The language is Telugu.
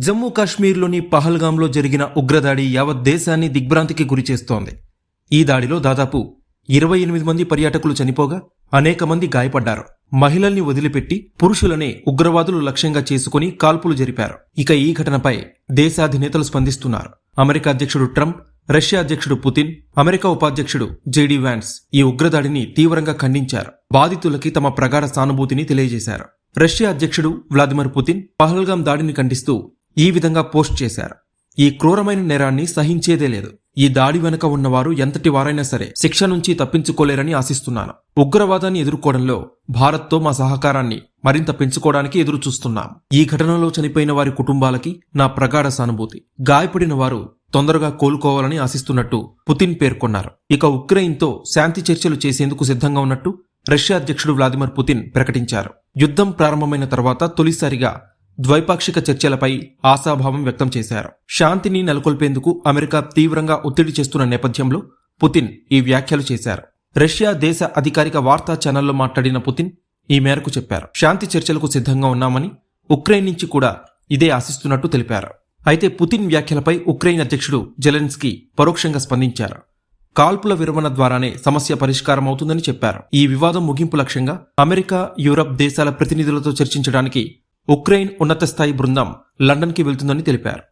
జమ్మూ కాశ్మీర్లోని పహల్గాంలో జరిగిన ఉగ్రదాడి యావత్ దేశాన్ని దిగ్భ్రాంతికి గురిచేస్తోంది. ఈ దాడిలో దాదాపు ఇరవై ఎనిమిది మంది పర్యాటకులు చనిపోగా అనేక మంది గాయపడ్డారు. మహిళల్ని వదిలిపెట్టి పురుషులనే ఉగ్రవాదులు లక్ష్యంగా చేసుకుని కాల్పులు జరిపారు. ఇక ఈ ఘటనపై దేశాధినేతలు స్పందిస్తున్నారు. అమెరికా అధ్యక్షుడు ట్రంప్ రష్యా అధ్యక్షుడు పుతిన్ అమెరికా ఉపాధ్యక్షుడు జేడీ వ్యాన్స్ ఈ ఉగ్రదాడిని తీవ్రంగా ఖండించారు. బాధితులకి తమ ప్రగాఢ సానుభూతిని తెలియజేశారు. రష్యా అధ్యక్షుడు వ్లాదిమిర్ పుతిన్ పహల్గాం దాడిని ఖండిస్తూ ఈ విధంగా పోస్ట్ చేశారు. ఈ క్రూరమైన నేరాన్ని సహించేదే లేదు. ఈ దాడి వెనుక ఉన్నవారు ఎంతటి వారైనా సరే శిక్ష నుంచి తప్పించుకోలేరని ఆశిస్తున్నాను. ఉగ్రవాదాన్ని ఎదుర్కోవడంలో భారత్తో మా సహకారాన్ని మరింత పెంచుకోవడానికి ఎదురు చూస్తున్నాం ఈ ఘటనలో చనిపోయిన వారి కుటుంబాలకి నా ప్రగాఢ సానుభూతి. గాయపడిన వారు తొందరగా కోలుకోవాలని ఆశిస్తున్నట్టు పుతిన్ పేర్కొన్నారు. ఇక ఉక్రెయిన్తో శాంతి చర్చలు చేసేందుకు సిద్ధంగా ఉన్నట్టు రష్యా అధ్యక్షుడు వ్లాదిమిర్ పుతిన్ ప్రకటించారు. యుద్ధం ప్రారంభమైన తర్వాత తొలిసారిగా ద్వైపాక్షిక చర్చలపై ఆశాభావం వ్యక్తం చేశారు. శాంతిని నెలకొల్పేందుకు అమెరికా తీవ్రంగా ఒత్తిడి చేస్తున్న నేపథ్యంలో పుతిన్ ఈ వ్యాఖ్యలు చేశారు. రష్యా దేశ అధికారిక వార్తా ఛానల్లో మాట్లాడిన పుతిన్ ఈ మేరకు చెప్పారు. శాంతి చర్చలకు సిద్ధంగా ఉన్నామని ఉక్రెయిన్ నుంచి కూడా ఇదే ఆశిస్తున్నట్టు తెలిపారు. అయితే పుతిన్ వ్యాఖ్యలపై ఉక్రెయిన్ అధ్యక్షుడు జెలెన్స్కీ పరోక్షంగా స్పందించారు. కాల్పుల విరమణ ద్వారానే సమస్య పరిష్కారం అవుతుందని చెప్పారు. ఈ వివాదం ముగింపు లక్ష్యంగా అమెరికా యూరప్ దేశాల ప్రతినిధులతో చర్చించడానికి ఉక్రెయిన్ ఉన్నత స్థాయి బృందం లండన్కి వెళ్తుందని తెలిపారు.